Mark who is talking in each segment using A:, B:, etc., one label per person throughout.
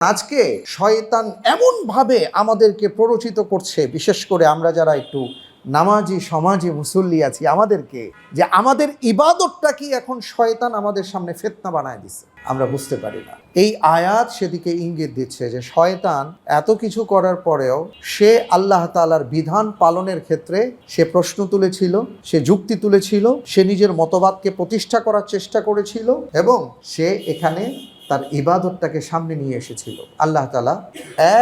A: আজকে শয়তান এমনভাবে আমাদেরকে প্ররোচিত করছে, বিশেষ করে আমরা যারা একটু নামাজি, সমাজে, মুসল্লি আছি, আমাদেরকে যে আমাদের ইবাদতটা কি এখন শয়তান আমাদের সামনে ফেতনা বানায় দিছে, আমরা বুঝতে পারি না। এই আয়াত সেদিকে ইঙ্গিত দিচ্ছে যে শয়তান এত কিছু করার পরেও সে আল্লাহ তালার বিধান পালনের ক্ষেত্রে সে প্রশ্ন তুলেছিল, সে যুক্তি তুলেছিল, সে নিজের মতবাদকে প্রতিষ্ঠা করার চেষ্টা করেছিল এবং সে এখানে তার ইবাদতটাকে সামনে নিয়ে এসেছিল। আল্লাহ তালা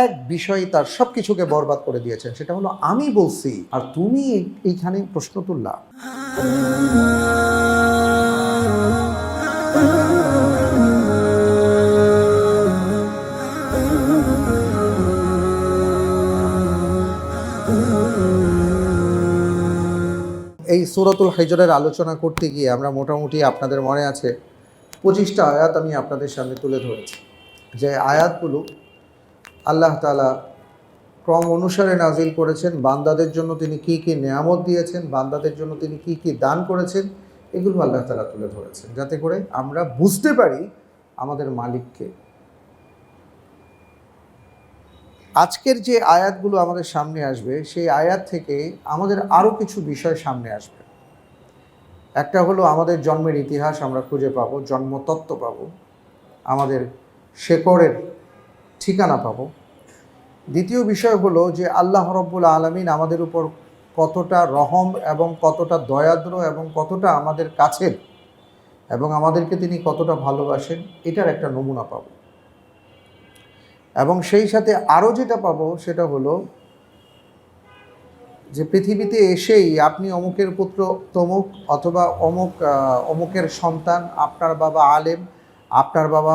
A: এক বিষয়ে তার সব কিছুকে বরবাদ করে দিয়েছেন, সেটা হলো, আমি বলছি, আর তুমি এইখানে প্রশ্ন তুললা। এই সুরতুল হাইজরের আলোচনা করতে গিয়ে আমরা মোটামুটি আপনাদের মনে আছে পঁচিশটা আয়াত আমি আপনাদের সামনে তুলে ধরেছি। যে আয়াতগুলো আল্লাহ তালা ক্রম অনুসারে নাজিল করেছেন, বান্দাদের জন্য তিনি কি কি নিয়ামত দিয়েছেন, বান্দাদের জন্য তিনি কি কি দান করেছেন, এগুলো আল্লাহ তালা তুলে ধরেছেন। যাতে করে আমরা বুঝতে পারি আমাদের মালিককে। আজকের যে আয়াতগুলো আমাদের সামনে আসবে, সেই আয়াত থেকে আমাদের আরও কিছু বিষয় সামনে আসবে। একটা হলো আমাদের জন্মের ইতিহাস আমরা খুঁজে পাবো, জন্মতত্ত্ব পাবো, আমাদের শেকড়ের ঠিকানা পাবো। দ্বিতীয় বিষয় হলো যে আল্লাহ রব্বুল আলমিন আমাদের উপর কতটা রহম এবং কতটা দয়াদ্র এবং কতটা আমাদের কাছের এবং আমাদেরকে তিনি কতটা ভালোবাসেন, এটার একটা নমুনা পাবো। এবং সেই সাথে আরও যেটা পাবো সেটা হলো যে পৃথিবীতে এসেই আপনি অমুকের পুত্র তমুক অথবা অমুক অমুকের সন্তান, আপনার বাবা আলেম, আপনার বাবা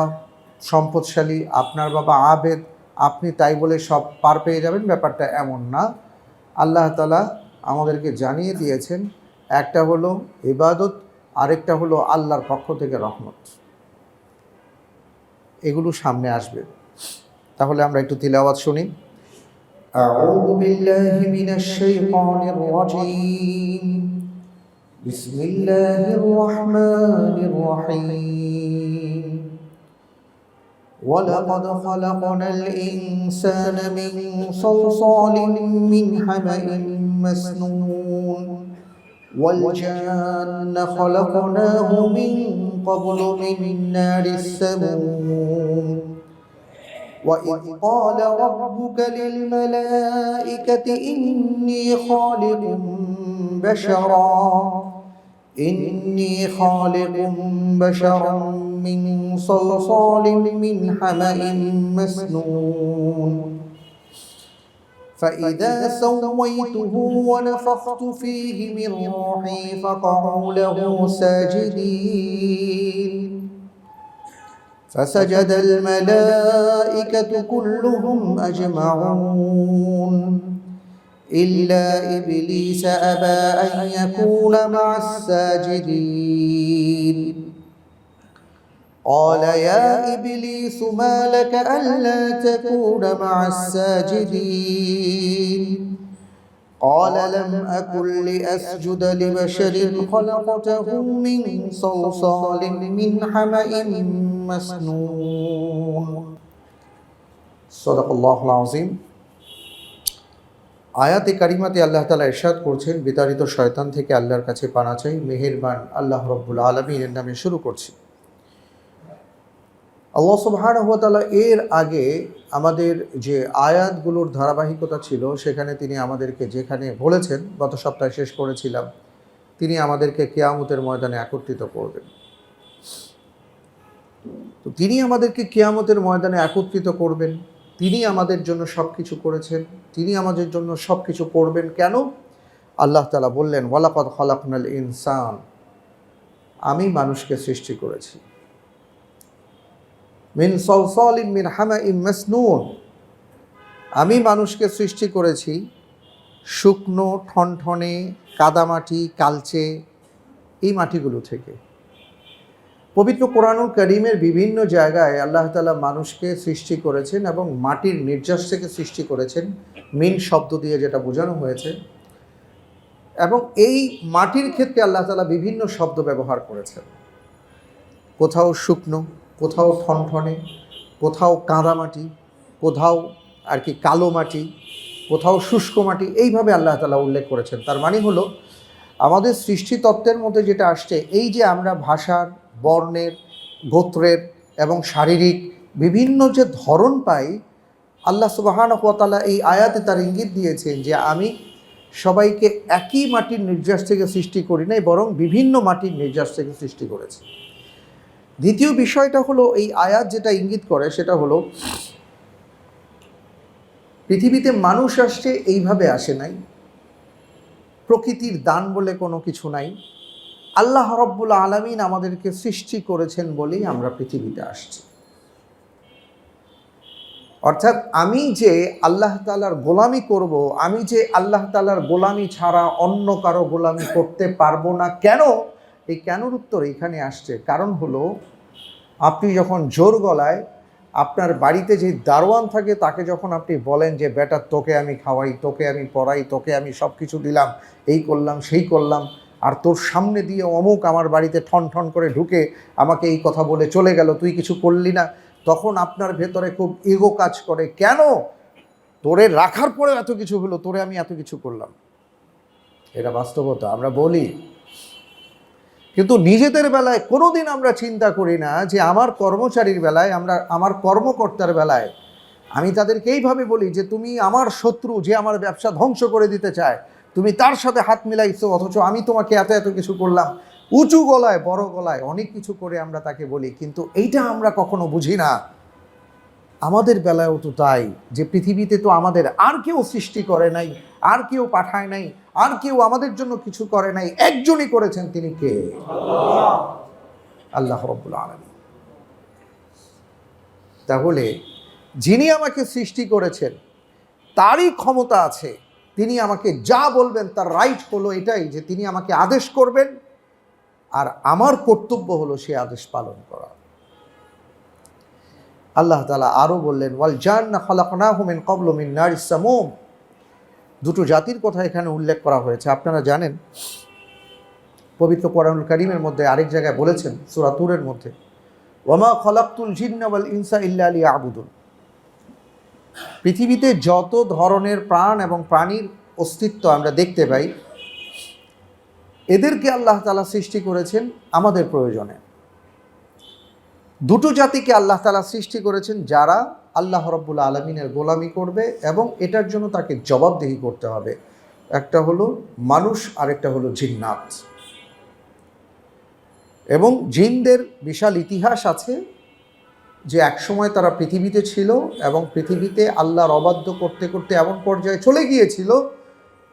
A: সম্পদশালী, আপনার বাবা আবেদ, আপনি তাই বলে সব পার পেয়ে যাবেন। ব্যাপারটা এমন না। আল্লাহ তালা আমাদেরকে জানিয়ে দিয়েছেন, একটা হলো ইবাদত, আরেকটা হলো আল্লাহর পক্ষ থেকে রহমত। এগুলো সামনে আসবে। তাহলে আমরা একটু তিলাওয়াত শুনি। أعوذ بالله من الشيطان الرجيم. بسم الله الرحمن الرحيم. ولقد خلقنا الإنسان من صلصال من حمأ مسنون. والجان خلقناه من قبل من نار السموم. وإذ قال ربك للملائكة إني خالق بشرا إني خالق بشرا من صلصال من حمأ مسنون. فإذا سويته ونفخت فيه من روحي فقعوا له ساجدين. فسجد الملائكة كلهم أجمعون. إلا إبليس أبى أن يكون مع الساجدين. قال يا إبليس ما لك ألا تكون مع الساجدين؟ قال لم أكن لأسجد لبشر خلقته من صلصال من حمأ مسنون صدق الله العظيم আয়াতে কারিমাতে আল্লাহ তালা ইরশাদ করছেন বিতাড়িত শয়তান থেকে আল্লাহর কাছে পানা চাই মেহেরবান আল্লাহ রব্বুল আলমিনের নামে শুরু করছি আল্লাহ সুবাহানহতালা এর আগে আমাদের যে আয়াতগুলোর ধারাবাহিকতা ছিল সেখানে তিনি আমাদেরকে যেখানে বলেছেন গত সপ্তাহে শেষ করেছিলাম তিনি আমাদেরকে কেয়ামতের ময়দানে একত্রিত করবেন তো তিনি আমাদেরকে কেয়ামতের ময়দানে একত্রিত করবেন তিনি আমাদের জন্য সব কিছু করেছেন তিনি আমাদের জন্য সব কিছু করবেন কেন? আল্লাহ তালা বললেন, ওয়ালাকাদ খলাকনাল ইনসান আমি মানুষকে সৃষ্টি করেছি। মিন সলসলিন মিন হামা ইম মাসনুন, আমি মানুষকে সৃষ্টি করেছি শুকনো, ঠনঠনে, কাদামাটি, কালচে, এই মাটিগুলো থেকে। পবিত্র কোরআনুল করিমের বিভিন্ন জায়গায় আল্লাহ তালা মানুষকে সৃষ্টি করেছেন এবং মাটির নির্যাস থেকে সৃষ্টি করেছেন, মিন শব্দ দিয়ে যেটা বোঝানো হয়েছে। এবং এই মাটির ক্ষেত্রে আল্লাহ তালা বিভিন্ন শব্দ ব্যবহার করেছেন। কোথাও শুকনো, কোথাও ঠনঠনে, কোথাও কাঁদা মাটি, কোথাও আর কি কালো মাটি, কোথাও শুষ্ক মাটি, এইভাবে আল্লাহ তালা উল্লেখ করেছেন। তার মানে হলো, আমাদের সৃষ্টি তত্ত্বের মধ্যে যেটা আসছে, এই যে আমরা ভাষার বর্ণের, গোত্রের এবং শারীরিক বিভিন্ন যে ধরন পাই, আল্লাহ সুবাহান তালা এই আয়াতে তার ইঙ্গিত দিয়েছেন যে আমি সবাইকে একই মাটির নির্যাস থেকে সৃষ্টি করি নাই, বরং বিভিন্ন মাটির নির্যাস থেকে সৃষ্টি করেছি। দ্বিতীয় বিষয়টা হলো এই আয়াত যেটা ইঙ্গিত করে সেটা হলো, পৃথিবীতে মানুষ আসছে এইভাবে আসে নাই, প্রকৃতির দান বলে কোনো কিছু নাই আল্লাহ রব্বুল আলমিন আমাদেরকে সৃষ্টি করেছেন বলেই আমরা পৃথিবীতে আসছি। অর্থাৎ আমি যে আল্লাহ তালার গোলামি করব, আমি যে আল্লাহ তালার গোলামি ছাড়া অন্য কারও গোলামি করতে পারব না কেন? এই কেনর উত্তর এখানে আসছে। কারণ হলো, আপনি যখন জোর গলায় আপনার বাড়িতে যে দারোয়ান থাকে, তাকে যখন আপনি বলেন যে, বেটা, তোকে আমি খাওয়াই, তোকে আমি পড়াই, তোকে আমি সব কিছু দিলাম, এই করলাম, সেই করলাম আর তোর সামনে দিয়ে অমুক আমার বাড়িতে ঠন ঠন করে ঢুকে আমাকে এই কথা বলে চলে গেল, তুই কিছু করলি না। তখন আপনার ভেতরে খুব ইগো কাজ করে, কেন? তোরে রাখার পরে এত কিছু হলো, তোরে আমি এত কিছু করলাম। এটা বাস্তবতা, আমরা বলি। কিন্তু নিজেদের বেলায় কোনোদিন আমরা চিন্তা করি না যে আমার কর্মচারীর বেলায়, আমরা, আমার কর্মকর্তার বেলায়। আমি তাদেরকে এইভাবে বলি যে, তুমি আমার শত্রু যে আমার ব্যবসা ধ্বংস করে দিতে চায় তুমি তার সাথে হাত মিলাইছো, অথচ আমি তোমাকে এত এত কিছু করলাম। উঁচু গলায়, বড় গলায় অনেক কিছু করে আমরা তাকে বলি, কিন্তু এইটা আমরা কখনো বুঝি না। আমাদের বেলায়ও তো তাই, যে পৃথিবীতে তো আমাদের আর কেউ সৃষ্টি করে নাই, আর কেউ পাঠায় নাই, আর কেউ আমাদের জন্য কিছু করে নাই, একজনই করেছেন তিনি কে? আল্লাহ রব্বুল আলমী তাহলে যিনি আমাকে সৃষ্টি করেছেন, তারই ক্ষমতা আছে। তিনি আমাকে যা বলবেন তার রাইট হলো এটাই যে তিনি আমাকে আদেশ করবেন আর আমার কর্তব্য হলো সে আদেশ পালন করা। আল্লাহ তালা আরও বললেন, ওয়াল জান্না খালাকনা হুমেন কবল মিন নারিসামুম দুটো জাতির কথা এখানে উল্লেখ করা হয়েছে। আপনারা জানেন, পবিত্র কোরআনুল করিমের মধ্যে আরেক জায়গায় বলেছেন সুরাতুরের মধ্যে ওমা খলাক্তুল জিন্নাওয়াল ইনসা ইল্লা আলী আবুদুল পৃথিবীতে যত ধরনের প্রাণ এবং প্রাণীর অস্তিত্ব আমরা দেখতে পাই, এদেরকে আল্লাহ তালা সৃষ্টি করেছেন আমাদের প্রয়োজনে। দুটো জাতিকে আল্লাহ তালা সৃষ্টি করেছেন যারা আল্লাহ রব্বুল আলমিনের গোলামি করবে এবং এটার জন্য তাকে জবাবদিহি করতে হবে। একটা হলো মানুষ, আরেকটা হলো জিন্নাত। এবং জিনদের বিশাল ইতিহাস আছে যে একসময় তারা পৃথিবীতে ছিল এবং পৃথিবীতে আল্লাহর অবাধ্য করতে করতে এমন পর্যায়ে চলে গিয়েছিল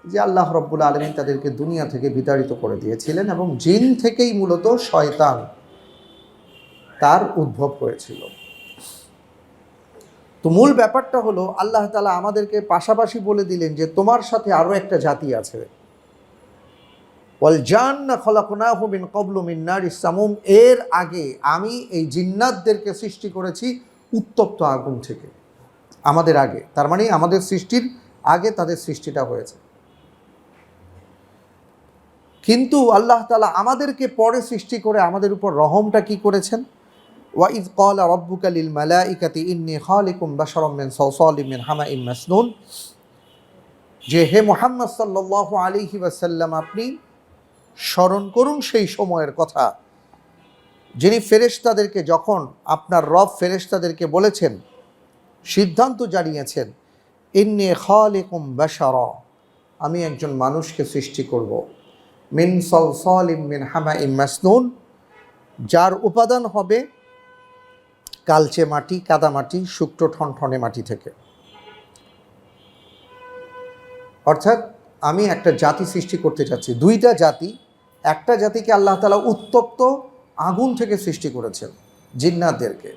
A: যে আল্লাহ রব্বুল আলমিন তাদেরকে দুনিয়া থেকে বিতাড়িত করে দিয়েছিলেন এবং জিন থেকেই মূলত শয়তান তার উদ্ভব হয়েছিল। তো মূল ব্যাপারটা হলো, আল্লাহ তালা আমাদেরকে পাশাপাশি বলে দিলেন যে তোমার সাথে আরও একটা জাতি আছে। ওয়াল জান্না খলাকনাহু মিন কবলু মিন নার ইসামুম এর আগে আমি এই জিন্নাতদেরকে সৃষ্টি করেছি উত্তপ্ত আগুন থেকে। আমাদের আগে, তার মানে আমাদের সৃষ্টির আগে তাদের সৃষ্টিটা হয়েছে। কিন্তু আল্লাহ তালা আমাদেরকে পরে সৃষ্টি করে আমাদের উপর রহমটা কি করেছেন? ওয়াইদ কল রব্বুকা লিল মালাইকাতি ইন্নি খালিকুম বাশারাম মিন সালসালিম মিন হামাইম মাসনুন। যে হে মোহাম্মদ সাল্লাল্লাহু আলাইহি ওয়াসাল্লাম, আপনি স্মরণ করুন সেই সময়ের কথা। যিনি ফেরেশতাদেরকে যখন আপনার রব ফেরেশতাদেরকে বলেছেন, সিদ্ধান্ত জানিয়েছেন, ইন্নি খালিকুম বাশারা আমি একজন মানুষকে সৃষ্টি করব। মিন সলসলিম মিন হামা ইম মাসনুন, যার উপাদান হবে কালচে মাটি, কাদা মাটি, শুক্তো ঠনঠনে মাটি থেকে। অর্থাৎ আমি একটা জাতি সৃষ্টি করতে চাচ্ছি দুইটা জাতি, একটা জাতিকে আল্লাহ তালা উত্তপ্ত আগুন থেকে সৃষ্টি করেছেন জিন্নাতদেরকে।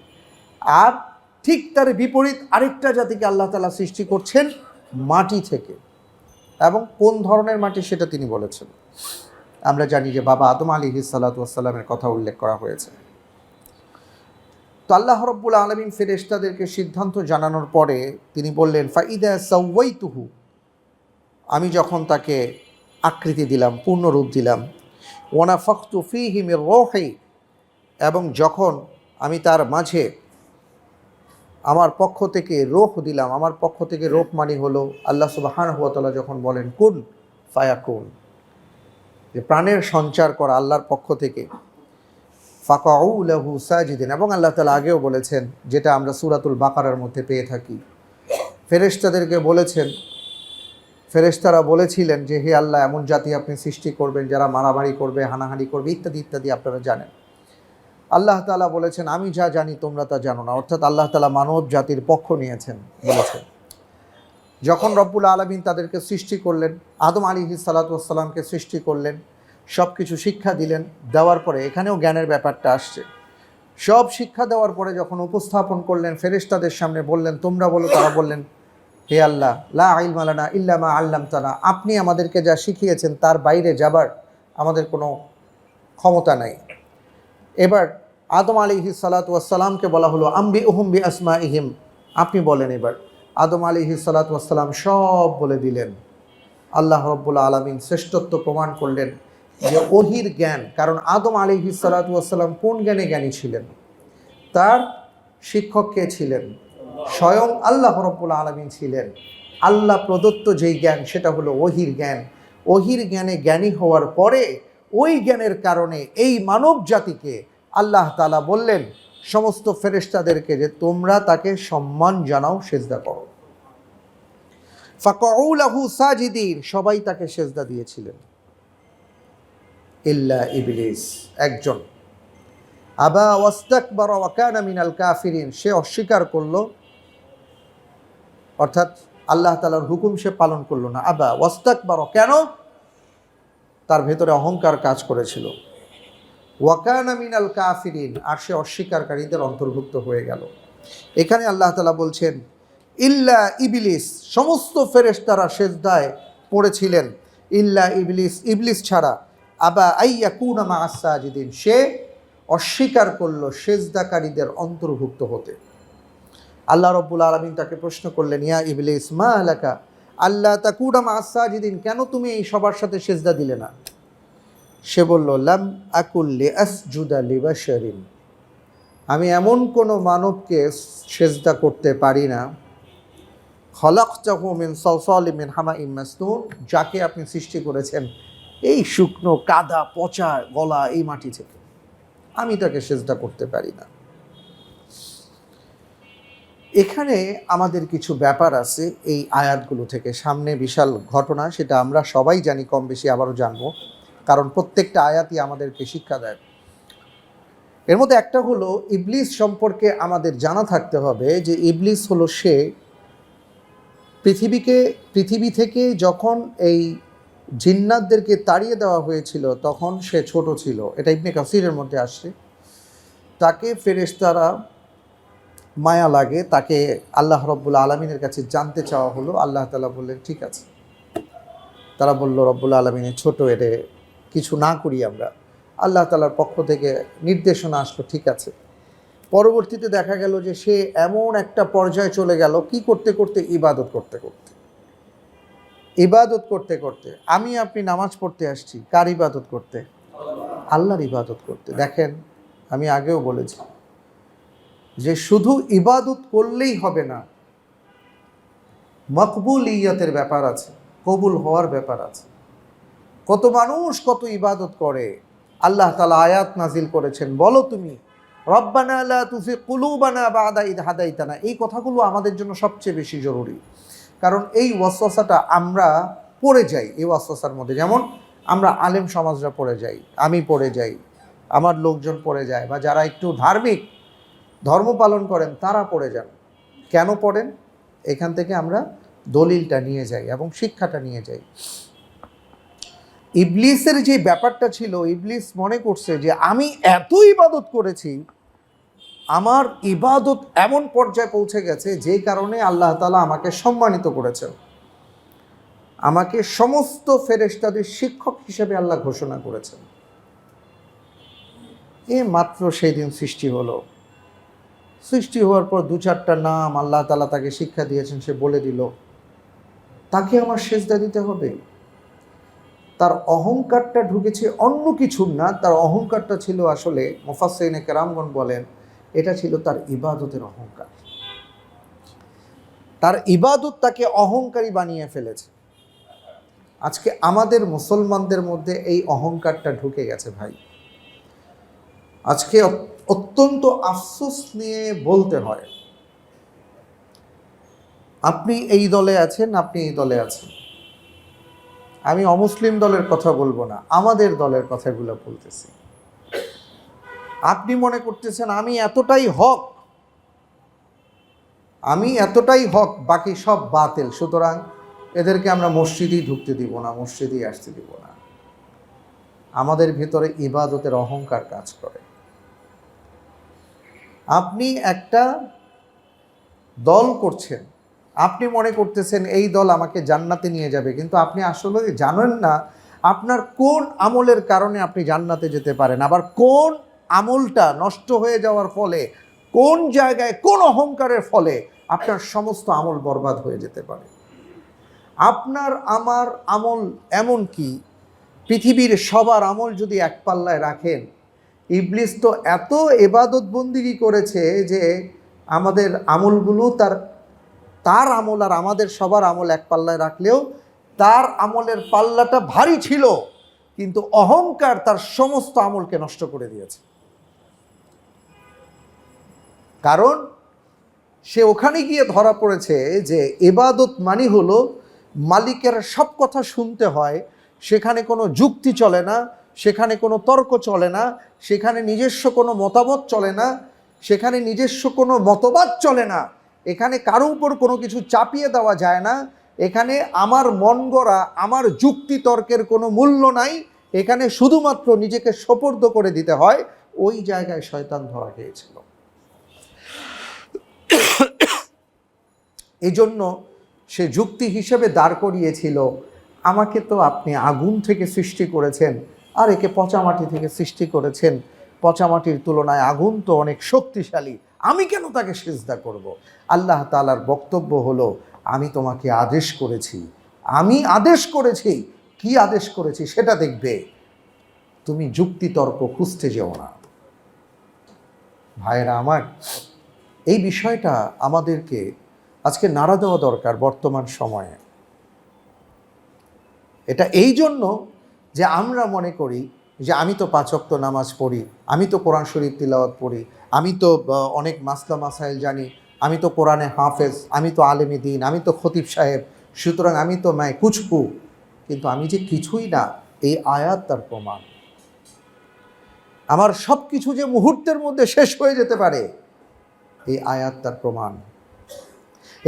A: আর ঠিক তার বিপরীত আরেকটা জাতিকে আল্লাহ তালা সৃষ্টি করছেন মাটি থেকে। এবং কোন ধরনের মাটি সেটা তিনি বলেছেন। আমরা জানি যে বাবা আদম আলী সাল্লাতামের কথা উল্লেখ করা হয়েছে। তো আল্লাহ রব্বুল আলমিন ফেরেশতাদেরকে সিদ্ধান্ত জানানোর পরে তিনি বললেন, ফাইদা সাউয়াইতুহু আমি যখন তাকে আকৃতি দিলাম, পূর্ণরূপ দিলাম ওনা ফখতু ফি হিমের রোহে, এবং যখন আমি তার মাঝে আমার পক্ষ থেকে রোহ দিলাম, আমার পক্ষ থেকে রোহ মানে হলো আল্লাহ সুবাহান হুয়াতলা যখন বলেন, কুন ফায়াকুন যে প্রাণের সঞ্চার করা আল্লাহর পক্ষ থেকে। ফাকাউলাহু সাজিদিন, এবং আল্লাহ তালা আগেও বলেছেন, যেটা আমরা সুরাতুল বাকারার মধ্যে পেয়ে থাকি। ফেরেশতাদেরকে বলেছেন ফেরেশতারা বলেছিলেন যে, হে আল্লাহ, এমন জাতি আপনি সৃষ্টি করবেন যারা মারামারি করবে, হানাহানি করবে, ইত্যাদি ইত্যাদি আপনারা জানেন। আল্লাহ তালা বলেছেন, আমি যা জানি তোমরা তা জানো না। অর্থাৎ আল্লাহ তালা মানব জাতির পক্ষ নিয়েছেন, বলেছেন। যখন রব্বুল আলমিন তাদেরকে সৃষ্টি করলেন, আদম আলী সালাতামকে সৃষ্টি করলেন সব কিছু শিক্ষা দিলেন, দেওয়ার পরে এখানেও জ্ঞানের ব্যাপারটা আসছে। সব শিক্ষা দেওয়ার পরে যখন উপস্থাপন করলেন, ফেরেশতাদের সামনে বললেন, তোমরা বলো, তারা বললেন হে আল্লাহ, লা আইলমালানা ইল্লামা আল্লাম তালা আপনি আমাদেরকে যা শিখিয়েছেন তার বাইরে যাবার আমাদের কোনো ক্ষমতা নাই। এবার আদম আলী সালাতামকে বলা হলো আম্বি উহুম্বি আসমা ইহিম আপনি বলেন এবার, আদম আলী সালাতাম সব বলে দিলেন। আল্লাহ রব্বুল আলমিন শ্রেষ্ঠত্ব প্রমাণ করলেন যে ওহির জ্ঞান, কারণ আদম আলী সালাতাম কোন জ্ঞানে জ্ঞানী ছিলেন? তার শিক্ষক কে ছিলেন? স্বয়ং আল্লাহ রব্বুল আলমিন ছিলেন। আল্লাহ প্রদত্ত যেই জ্ঞান, সেটা হলো ওহির জ্ঞান। ওহির জ্ঞানে জ্ঞানী হওয়ার পরে ওই জ্ঞানের কারণে এই মানব জাতিকে আল্লাহ তালা বললেন, সমস্ত ফেরেশতাদেরকে যে তোমরা তাকে সম্মান জানাও, সেজদা করো। ফাকউলাহু সাজিদিন, সবাই তাকে সেজদা দিয়েছিলেন। ইল্লা ইবলিস, একজন। আবা ওয়াস্তাকবার ওয়াকানা মিনাল কাফিরিন, সে অস্বীকার করল অর্থাৎ আল্লাহ তালার হুকুম সে পালন করল না। আবা, ওয়াস্তাকবার, কেন? তার ভেতরে অহংকার কাজ করেছিল। ওয়াকানা মিনাল কাফিরিন, আর সে অস্বীকারীদের অন্তর্ভুক্ত হয়ে গেল। এখানে আল্লাহ তালা বলছেন, ইল্লা ইবলিস সমস্ত ফেরেশতারা সেজদায় পড়েছিলেন। ইল্লা ইবলিস ইবলিস ছাড়া। আবা আইয়া কুনামা আসাজিদিন সে অস্বীকার করল সেজদাকারীদের অন্তর্ভুক্ত হতে। আল্লাহ রব্বুল আলমিন তাকে প্রশ্ন করলেন, ইয়া ইবলিস ইসমা এলাকা আল্লাহ তাকুনামা আসাজিদিন কেন তুমি এই সবার সাথে সেজদা দিলে না? সে বলল, লাম আকুল্লি আসজুদা লিবাশারিন আমি এমন কোনো মানবকে সেজদা করতে পারি না। খলাক মিন সলসল মিন হামা ইমাসনুন যাকে আপনি সৃষ্টি করেছেন এই শুকনো কাদা পচা গলা এই মাটি থেকে। আমি তাকে সেজদা করতে পারি না। এখানে আমাদের কিছু ব্যাপার আছে এই আয়াতগুলো থেকে। সামনে বিশাল ঘটনা, সেটা আমরা সবাই জানি কম বেশি আবারও জানব, কারণ প্রত্যেকটা আয়াতই আমাদেরকে শিক্ষা দেয়। এর মধ্যে একটা হলো, ইবলিস সম্পর্কে আমাদের জানা থাকতে হবে যে ইবলিস হলো সে পৃথিবীকে, পৃথিবী থেকে যখন এই জিন্নাতদেরকে তাড়িয়ে দেওয়া হয়েছিল, তখন সে ছোট ছিল। এটা ইবনে কাসিরের মধ্যে আসছে। তাকে ফেরেশতারা মায়া লাগে, তাকে আল্লাহ রব্বুল আলমিনের কাছে জানতে চাওয়া হলো, আল্লাহ তালা বললেন, ঠিক আছে। তারা বলল, রব্বুল আলমিনের ছোট এরে কিছু না করি আমরা। আল্লাহ তালার পক্ষ থেকে নির্দেশনা আসলো, ঠিক আছে। পরবর্তীতে দেখা গেল যে সে এমন একটা পর্যায়ে চলে গেল, কি করতে করতে? ইবাদত করতে করতে। ইবাদত করতে করতে, আমি আপনি নামাজ পড়তে আসছি। কার ইবাদত করতে? আল্লাহর ইবাদত করতে। দেখেন, আমি আগেও বলেছি যে শুধু ইবাদত করলেই হবে না মকবুল ইয়াতের ব্যাপার আছে, কবুল হওয়ার ব্যাপার আছে। কত মানুষ কত ইবাদত করে, আল্লাহ তালা আয়াত নাজিল করেছেন, বলো তুমি, রব্বানা আল্লাহ তুফি কুলুবানা বা আদা ঈদ হাদাইতানা। এই কথাগুলো আমাদের জন্য সবচেয়ে বেশি জরুরি। কারণ এই ওয়াসাটা আমরা পড়ে যাই, এই ওয়াসার মধ্যে। যেমন আমরা আলেম সমাজরা পড়ে যাই, আমি পড়ে যাই, আমার লোকজন পড়ে যায়, বা যারা একটু ধার্মিক ধর্ম পালন করেন, তারা পড়ে যান। কেন পড়েন? এখান থেকে আমরা দলিলটা নিয়ে যাই এবং শিক্ষাটা নিয়ে যাই। ইবলিসের যে ব্যাপারটা ছিল, ইবলিস মনে করছে যে আমি এত ইবাদত করেছি, আমার ইবাদত এমন পর্যায়ে পৌঁছে গেছে যে কারণে আল্লাহ তালা আমাকে সম্মানিত করেছেন। আমাকে সমস্ত ফেরেশতাদের শিক্ষক হিসেবে আল্লাহ ঘোষণা করেছেন। এ মাত্র সেই দিন সৃষ্টি হলো। সৃষ্টি হওয়ার পর দু চারটা নাম আল্লাহ তালা তাকে শিক্ষা দিয়েছেন, সে বলে দিল, তাকে আমার সেজদা দিতে হবে। তার অহংকারটা ঢুকেছে অন্য কিছুর না, তার অহংকারটা ছিল আসলে মোফাসেনে কেরামগন বলেন, এটা ছিল তার ইবাদতের অহংকার। তার ইবাদত তাকে অহংকারী বানিয়ে ফেলেছে। আজকে আমাদের মুসলমানদের মধ্যে এই অহংকারটা ঢুকে গেছে ভাই। আজকে অত্যন্ত আফসোস নিয়ে বলতে হয়। আপনি এই দলে আছেন, আপনি এই দলে আছেন। আমি অমুসলিম দলের কথা বলব না, আমাদের দলের কথাগুলো বলতেছি। আপনি মনে করতেছেন আমি এতটাই হক? আমি এতটাই হক, বাকি সব বাতিল। সুতরাং এদেরকে আমরা মসজিদেই ঢুকতে দিব না, মসজিদেই আসতে দিব না। আমাদের ভিতরে ইবাদতের অহংকার কাজ করে। আপনি একটা দল করছেন। আপনি মনে করতেছেন, এই দল আমাকে জান্নাতে নিয়ে যাবে। কিন্তু আপনি আসলে জানেন না আপনার কোন আমলের কারণে আপনি জান্নাতে যেতে পারেন। আবার কোন আমলটা নষ্ট হয়ে যাওয়ার ফলে, কোন জায়গায় কোন অহংকারের ফলে আপনার সমস্ত আমল বরবাদ হয়ে যেতে পারে। আপনার, আমার আমল এমন কি? পৃথিবীর সবার আমল যদি এক পাল্লায় রাখেন ইবলিস তো এত এবাদত বন্দিগি করেছে যে আমাদের আমলগুলো তার তার আমল আর আমাদের সবার আমল এক পাল্লায় রাখলেও তার আমলের পাল্লাটা ভারী ছিল, কিন্তু অহংকার তার সমস্ত আমলকে নষ্ট করে দিয়েছে। কারণ সে ওখানে গিয়ে ধরা পড়েছে যে এবাদত মানি হলো মালিকের সব কথা শুনতে হয়, সেখানে কোনো যুক্তি চলে না সেখানে কোনো তর্ক চলে না, সেখানে নিজস্ব কোনো মতামত চলে না, সেখানে নিজস্ব কোনো মতবাদ চলে না, এখানে কারও উপর কোনো কিছু চাপিয়ে দেওয়া যায় না, এখানে আমার মন গড়া, আমার যুক্তি তর্কের কোনো মূল্য নাই, এখানে শুধুমাত্র নিজেকে সোপর্দ করে দিতে হয়, ওই জায়গায় শয়তান ধরা খেয়েছিল। এজন্য সে যুক্তি হিসেবে দাঁড় করিয়েছিল, আমাকে তো আপনি আগুন থেকে সৃষ্টি করেছেন আর একে পচামাটি থেকে সৃষ্টি করেছেন। পচামাটির তুলনায় আগুন তো অনেক শক্তিশালী। আমি কেন তাকে সেজদা করব। আল্লাহ তালার বক্তব্য হলো, আমি তোমাকে আদেশ করেছি। আমি আদেশ করেছি। কি আদেশ করেছি সেটা দেখবে। তুমি যুক্তিতর্ক খুঁজতে যেও না। ভাইয়েরা আমার, এই বিষয়টা আমাদেরকে আজকে নাড়া দেওয়া দরকার বর্তমান সময়ে। এটা এই জন্য যে আমরা মনে করি যে আমি তো পাঁচক্ত নামাজ পড়ি, আমি তো কোরআন শরীফ তিলাওয়াত পড়ি, আমি তো অনেক মাসলা মাসাইল জানি, আমি তো কোরআনে হাফেজ, আমি তো আলেমী দিন, আমি তো খতিব সাহেব, সুতরাং আমি তো ম্যায় কুচকু। কিন্তু আমি যে কিছুই না, এই আয়াত তার প্রমাণ। আমার সব কিছু যে মুহূর্তের মধ্যে শেষ হয়ে যেতে পারে, এই আয়াত তার প্রমাণ।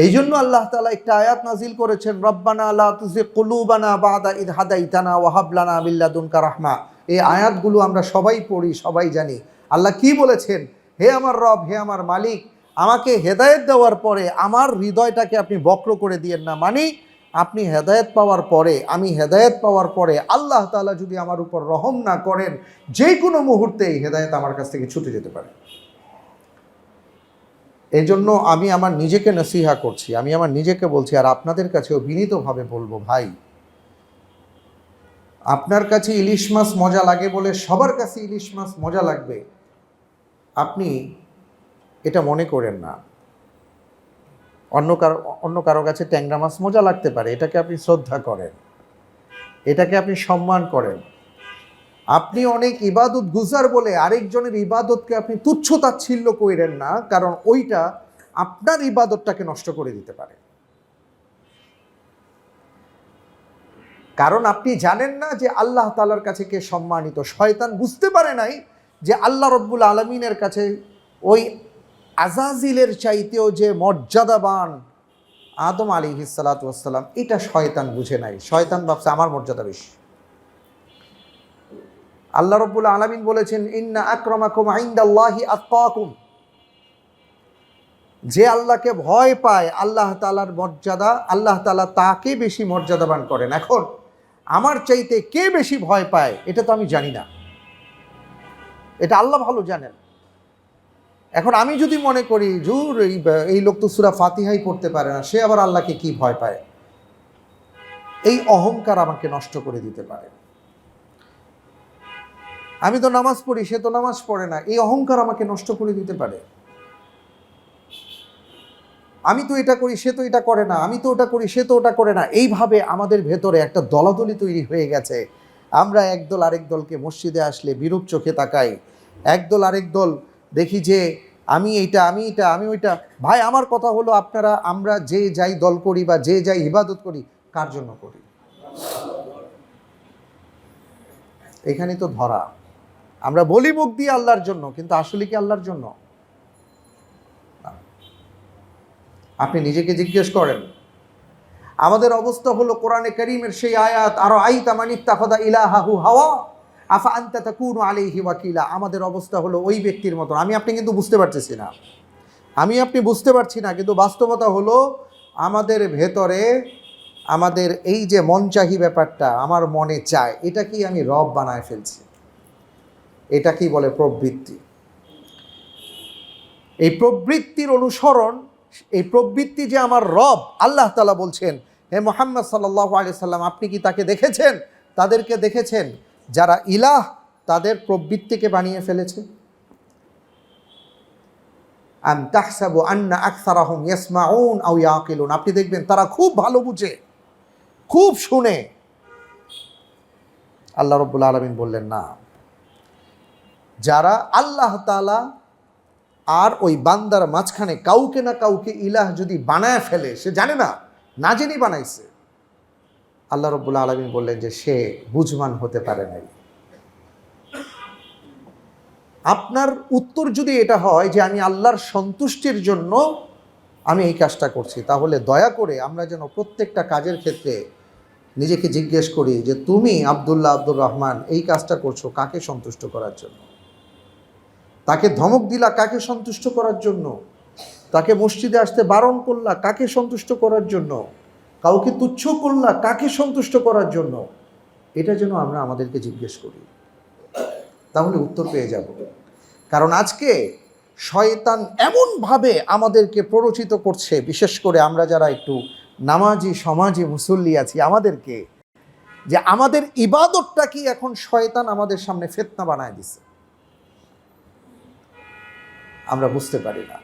A: এই জন্য আল্লাহ তালা একটা আয়াত নাজিল করেছেন, রব্বানা আল্লাহ তুজি কুলুবানা বাদা ইদ হাদাইতানা ওয়াহাবলানা বিল্লাদুনকা রাহমা। এই আয়াতগুলো আমরা সবাই পড়ি, সবাই জানি। আল্লাহ কি বলেছেন? হে আমার রব, হে আমার মালিক, আমাকে হেদায়েত দেওয়ার পরে আমার হৃদয়টাকে আপনি বক্র করে দিয়েন না। মানে আপনি হেদায়েত পাওয়ার পরে, আমি হেদায়েত পাওয়ার পরে আল্লাহ তাআলা যদি আমার উপর রহম না করেন যে কোনো মুহূর্তে এই হেদায়েত আমার কাছ থেকে ছুটে যেতে পারে। এই জন্য আমি আমার নিজেকে নসিহা করছি, আমি আমার নিজেকে বলছি, আর আপনাদের কাছেও বিনীতভাবে বলব, ভাই, আপনার কাছে ইলিশ মাছ মজা লাগে বলে সবার কাছে ইলিশ মাছ মজা লাগবে, আপনি এটা মনে করেন না। অন্য কারও অন্য কারও কাছে ট্যাংরা মাছ মজা লাগতে পারে, এটাকে আপনি শ্রদ্ধা করেন, এটাকে আপনি সম্মান করেন। আপনি অনেক ইবাদত গুজার বলে আরেকজনের ইবাদতকে আপনি তুচ্ছ তাচ্ছিল্য কইরেন না, কারণ ওইটা আপনার ইবাদতটাকে নষ্ট করে দিতে পারে। কারণ আপনি জানেন না যে আল্লাহ তালার কাছে কে সম্মানিত। শয়তান বুঝতে পারে নাই যে আল্লাহ রব্বুল আলমিনের কাছে ওই আজাজিলের চাইতেও যে মর্যাদাবান আদম আলী হিসালাতাম এটা শয়তান বুঝে নাই। শয়তান ভাবছে আমার মর্যাদা বেশি। আল্লাহ রব্বুল আলমিন বলেছেন, ইন্না আক্রমাকুম আইন্দাল্লাহি আতকাকুম। যে আল্লাহকে ভয় পায়, আল্লাহ তালার মর্যাদা, আল্লাহ তালা তাকে বেশি মর্যাদাবান করেন। এখন, আমার চাইতে কে বেশি ভয় পায়, এটা তো আমি জানি না। এটা আল্লাহ ভালো জানেন। এখন আমি যদি মনে করি জুর এই এই লোক তো সুরা ফাতিহাই পড়তে পারে না, সে আবার আল্লাহকে কি ভয় পায়? এই অহংকার আমাকে নষ্ট করে দিতে পারে। আমি তো নামাজ পড়ি, সে তো নামাজ পড়ে না। এই অহংকার আমাকে নষ্ট করে দিতে পারে। আমি তো এটা করি, সে তো এটা করে না। আমি তো ওটা করি, সে তো ওটা করে না। এইভাবে আমাদের ভেতরে একটা দলাদলি তৈরি হয়ে গেছে। আমরা একদল আরেক দলকে মসজিদে আসলে বিরূপ চোখে তাকাই। একদল আরেক দল দেখি যে, আমি এইটা, আমি এটা আমি ওইটা। ভাই, আমার কথা হলো আপনারা, আমরা যে যাই দল করি বা যে যাই ইবাদত করি, কার জন্য করি? এখানে তো ধরা। আমরা বলি মুখ দিয়ে আল্লাহর জন্য, কিন্তু আসলে কি আল্লাহর জন্য? আপনি নিজেকে জিজ্ঞেস করেন। আমাদের অবস্থা হলো কোরআনে করিমের সেই আয়াত, আরও আইতা মানিত্তাফাদা ইলাহাহু হাওয়া, আফা আনতা তাকুনু আলাইহি ওয়াকিলা। আমাদের অবস্থা হলো ওই ব্যক্তির মতন আমি, আপনি কিন্তু বুঝতে পারতেছি না। আমি, আপনি বুঝতে পারছি না, কিন্তু বাস্তবতা হলো আমাদের ভেতরে আমাদের এই যে মন চাহি ব্যাপারটা, আমার মনে চায়, এটা কি আমি রব বানায় ফেলছি? এটা কি বলে প্রবৃত্তি। এই প্রবৃত্তির অনুসরণ, এই প্রবৃত্তি যে আমার রব, আল্লাহ তালা বলছেন, হে মোহাম্মদ সাল্লাহ সাল্লাম আপনি কি তাকে দেখেছেন? তাদেরকে দেখেছেন? যারা ইলাহ, তাদের প্রবৃত্তিকে বানিয়ে ফেলেছে। আন্না ইয়াকিলুন। আপনি দেখবেন, তারা খুব ভালো বুঝে, খুব শুনে। আল্লাহ রব্বুল আলমিন বললেন, না। যারা আল্লাহ তালা আর ওই বান্দার মাঝখানে কাউকে না কাউকে ইলাহ যদি বানায় ফেলে, সে জানে না না জেনেই বানাইছে। আল্লাহ রব্বুল আলমিন বললেন যে, সে বুঝমান হতে পারে নাই। আপনার উত্তর যদি এটা হয় যে, আমি আল্লাহর সন্তুষ্টির জন্য আমি এই কাজটা করছি, তাহলে দয়া করে আমরা যেন প্রত্যেকটা কাজের ক্ষেত্রে নিজেকে জিজ্ঞেস করি যে, তুমি আবদুল্লাহ আব্দুর রহমান এই কাজটা করছ কাকে সন্তুষ্ট করার জন্য? তাকে ধমক দিলা কাকে সন্তুষ্ট করার জন্য? তাকে মসজিদে আসতে বারণ করলা কাকে সন্তুষ্ট করার জন্য? কাউকে তুচ্ছ করলা কাকে সন্তুষ্ট করার জন্য? এটা যেন আমরা আমাদেরকে জিজ্ঞেস করি। তাহলে উত্তর পেয়ে যাব। কারণ আজকে শয়তান এমনভাবে আমাদেরকে প্ররোচিত করছে, বিশেষ করে আমরা যারা একটু নামাজি, সমাজে, মুসল্লি আছি, আমাদেরকে, যে আমাদের ইবাদতটা কি এখন শয়তান আমাদের সামনে ফেতনা বানায় দিছে। আমরা বুঝতে পারি না।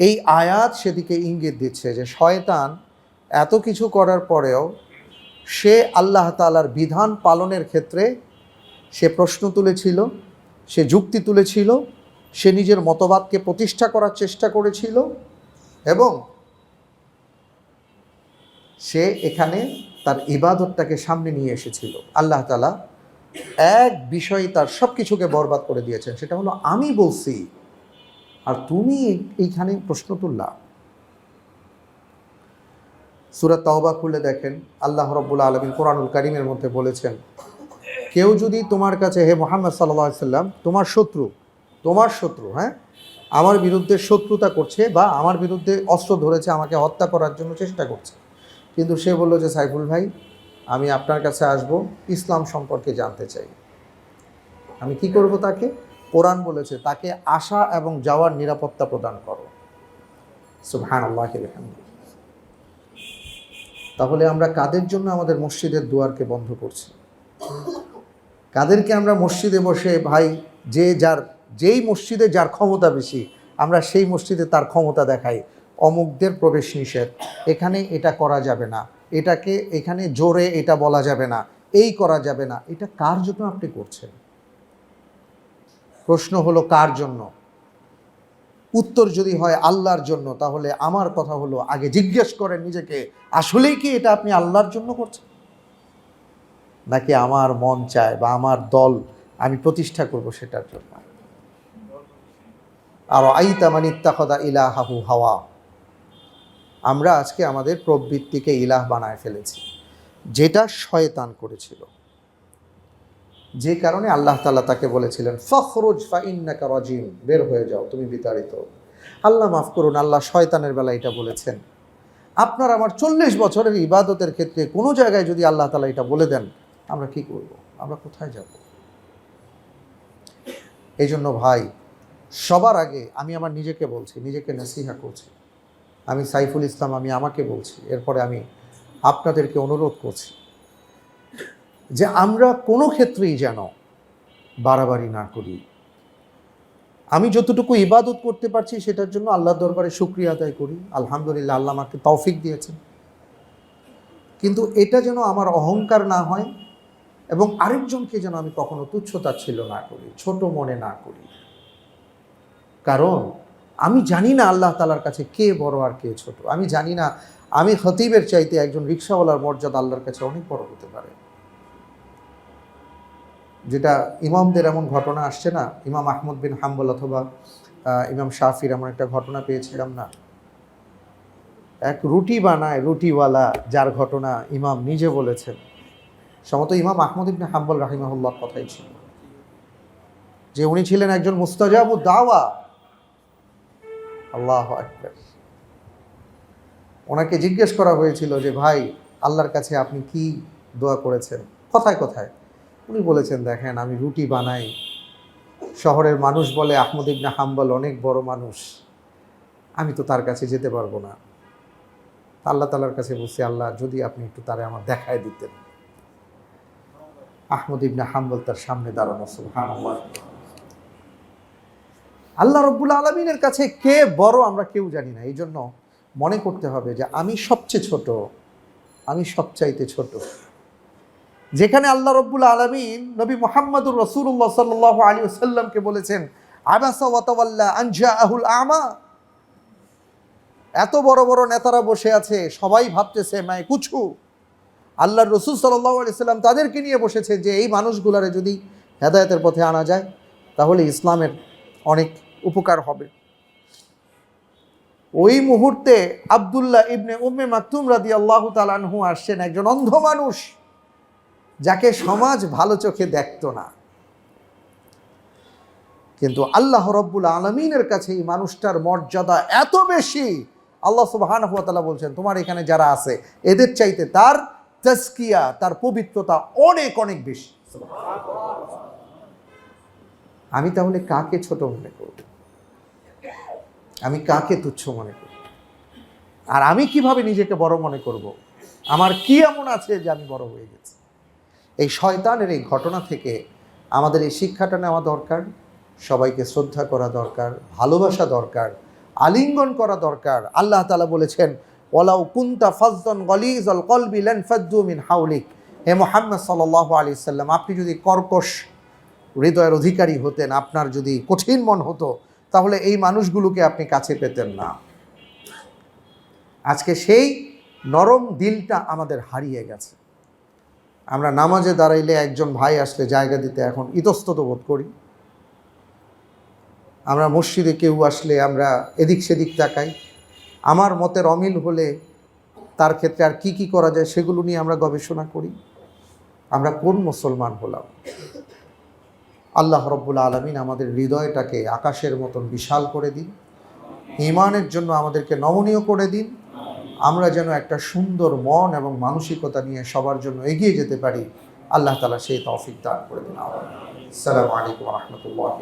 A: এই আয়াত সেদিকে ইঙ্গিত দিচ্ছে যে শয়তান এত কিছু করার পরেও সে আল্লাহ তালার বিধান পালনের ক্ষেত্রে সে প্রশ্ন তুলেছিল, সে যুক্তি তুলেছিল, সে নিজের মতবাদকে প্রতিষ্ঠা করার চেষ্টা করেছিল এবং সে এখানে তার ইবাদতটাকে সামনে নিয়ে এসেছিল। আল্লাহ তালা এক বিষয়ে তার সব কিছুকে বরবাদ করে দিয়েছেন, সেটা হলো আমি বলছি আর তুমি এইখানে প্রশ্ন তুললা। সুরাত তওবা খুলে দেখেন, আল্লাহ রব্বুল আলমিন কোরআনুল করিমের মধ্যে বলেছেন, কেউ যদি তোমার কাছে, হে মোহাম্মদ সাল্লাহ সাল্লাম, তোমার শত্রু তোমার শত্রু হ্যাঁ আমার বিরুদ্ধে শত্রুতা করছে বা আমার বিরুদ্ধে অস্ত্র ধরেছে, আমাকে হত্যা করার জন্য চেষ্টা করছে। কিন্তু সে বলল যে, সাইফুল ভাই, আমি আপনার কাছে আসব, ইসলাম সম্পর্কে জানতে চাই। আমি কি করব তাকে? কোরআন বলেছে, তাকে আসা এবং যাওয়ার নিরাপত্তা প্রদান করো। সুবহান আল্লাহ তাহলে আমরা কাদের জন্য আমাদের মসজিদের দুয়ারকে বন্ধ করছি? কাদেরকে আমরা মসজিদে বসে, ভাই, যে যার, যেই মসজিদে যার ক্ষমতা বেশি, আমরা সেই মসজিদে তার ক্ষমতা দেখাই। অমুকদের প্রবেশ নিষেধ। এখানে এটা করা যাবে না। এটাকে এখানে জোরে এটা বলা যাবে না। এই করা যাবে না। এটা কার জন্য আপনি করছেন? প্রশ্ন হলো কার জন্য? উত্তর যদি হয় আল্লাহর জন্য, তাহলে আমার কথা হলো আগে জিজ্ঞেস করেন নিজেকে, আসলেই কি এটা আপনি আল্লাহর জন্য করছেন? নাকি আমার মন চায় বা আমার দল আমি প্রতিষ্ঠা করব সেটার জন্য? আর আইতা মানিত্তাখদা ইলাহাহু হাওয়া। আমরা আজকে আমাদের প্রবৃত্তিকে ইলাহ বানায় ফেলেছি। যেটা শয়তান করেছিল। যে কারণে আল্লাহ তালা তাকে বলেছিলেন, ফখরুজ ফা ইন্নাকা রাজিম বের হয়ে যাও, তুমি বিতাড়িত। আল্লাহ মাফ করুন, আল্লাহ শয়তানের বেলা এটা বলেছেন। আপনার আমার চল্লিশ বছরের ইবাদতের ক্ষেত্রে কোনো জায়গায় যদি আল্লাহ তালা এটা বলে দেন, আমরা কি করব? আমরা কোথায় যাব? এই জন্য ভাই, সবার আগে আমি আমার নিজেকে বলছি, নিজেকে নসিহা করছি। আমি সাইফুল ইসলাম, আমি আমাকে বলছি, এরপরে আমি আপনাদেরকে অনুরোধ করছি। যে আমরা কোনো ক্ষেত্রেই যেন বাড়াবাড়ি না করি। আমি যতটুকু ইবাদত করতে পারছি সেটার জন্য আল্লাহর দরবারে শুক্রিয়া আদায় করি। আলহামদুলিল্লাহ আল্লাহ আমাকে তৌফিক দিয়েছেন। কিন্তু এটা যেন আমার অহংকার না হয় এবং আরেকজনকে যেন আমি কখনো তুচ্ছতা ছিল না করি, ছোট মনে না করি। কারণ আমি জানি না আল্লাহ তালার কাছে কে বড় আর কে ছোট। আমি জানি না, আমি খতিবের চাইতে একজন রিক্সাওয়ালার মর্যাদা আল্লাহর কাছে অনেক বড় হতে পারে। যেটা ইমামদের এমন ঘটনা আসছে না, ইমাম আহমদ বিন হাম্বল অথবা ইমাম শাফির এমন একটা ঘটনা পেয়েছিলাম না। এক রুটি বানায় রুটিওয়ালা, যার ঘটনা ইমাম নিজে বলেছেন। সমত ইমাম আহমদ ইবনে হাম্বল রাহিমাহুল্লাহ কথাই ছিল। যে উনি ছিলেন একজন মুস্তাজাবু দাওয়া। আল্লাহ ওনাকে জিজ্ঞেস করা হয়েছিল যে, ভাই, আল্লাহর কাছে আপনি কি দোয়া করেছেন? কথায় কথায়। উনি বলেছেন, দেখেন, আমি রুটি বানাই। শহরের মানুষ বলে আহমদ ইবনা হাম্বল অনেক বড় মানুষ। আমি তো তার কাছে যেতে পারব না। আল্লাহ তালার কাছে বলছি, আল্লাহ, যদি আপনি একটু তারে আমার দেখায় দিতেন। আহমদ ইবনে হাম্বল তার সামনে দাঁড়ানো আল্লাহ রব্বুল আলমিনের কাছে কে বড় আমরা কেউ জানি না। এই জন্য মনে করতে হবে যে, আমি সবচেয়ে ছোট, আমি সবচাইতে ছোট। যেখানে আল্লাহ রব্বুল আলমিন নবী মোহাম্মদুর রসুল্লাহ সাল্লাহ আলী সাল্লামকে বলেছেন, আবাসা আনজা আহুল আমা। এত বড় বড় নেতারা বসে আছে, সবাই ভাবতেছে, মায় কুছু। আল্লাহ রসুল সাল্লাহ আলি সাল্লাম তাদেরকে নিয়ে বসেছে যে, এই মানুষগুলারে যদি হেদায়তের পথে আনা যায়, তাহলে ইসলামের অনেক উপকার হবে। ওই মুহূর্তে আবদুল্লাহ ইবনে উম্মে মাকতুম রাদি আল্লাহ তালানহু আসছেন, একজন অন্ধ মানুষ। যাকে সমাজ ভালো চোখে দেখতো না। কিন্তু আল্লাহ রব্বুল আলমিনের কাছে এই মানুষটার মর্যাদা এত বেশি, আল্লাহ সুবাহান তালা বলছেন, তোমার এখানে যারা আছে, এদের চাইতে তার তস্কিয়া তার পবিত্রতা অনেক অনেক বেশি। আমি তাহলে কাকে ছোট মনে করব? আমি কাকে তুচ্ছ মনে করব? আর আমি কীভাবে নিজেকে বড় মনে করব? আমার কি এমন আছে যে আমি বড় হয়ে গেছি? এই শয়তানের এই ঘটনা থেকে আমাদের এই শিক্ষাটা নেওয়া দরকার, সবাইকে শ্রদ্ধা করা দরকার, ভালোবাসা দরকার, আলিঙ্গন করা দরকার। আল্লাহ তালা বলেছেন ওলাউ কুন্তা ফজদন গলিজ অল কলবি লেন মিন হাউলিক হে মোহাম্মদ সাল্লাহ আলি সাল্লাম, আপনি যদি কর্কশ হৃদয়ের অধিকারী হতেন, আপনার যদি কঠিন মন হতো, তাহলে এই মানুষগুলোকে আপনি কাছে পেতেন না। আজকে সেই নরম দিলটা আমাদের হারিয়ে গেছে। আমরা নামাজে দাঁড়াইলে একজন ভাই আসলে জায়গা দিতে এখন ইতস্তত বোধ করি। আমরা মসজিদে কেউ আসলে আমরা এদিক সেদিক তাকাই। আমার মতের অমিল হলে তার ক্ষেত্রে আর কি কি করা যায় সেগুলো নিয়ে আমরা গবেষণা করি। আমরা কোন মুসলমান হলাম? আল্লাহ রব্বুল আলমিন আমাদের হৃদয়টাকে আকাশের মতন বিশাল করে দিন। ইমানের জন্য আমাদেরকে নমনীয় করে দিন। আমরা যেন একটা সুন্দর মন এবং মানসিকতা নিয়ে সবার জন্য এগিয়ে যেতে পারি। আল্লাহ তালা সেই তফিক দান করে দিন। সালামু আলাইকুম রহমতুল্লাহ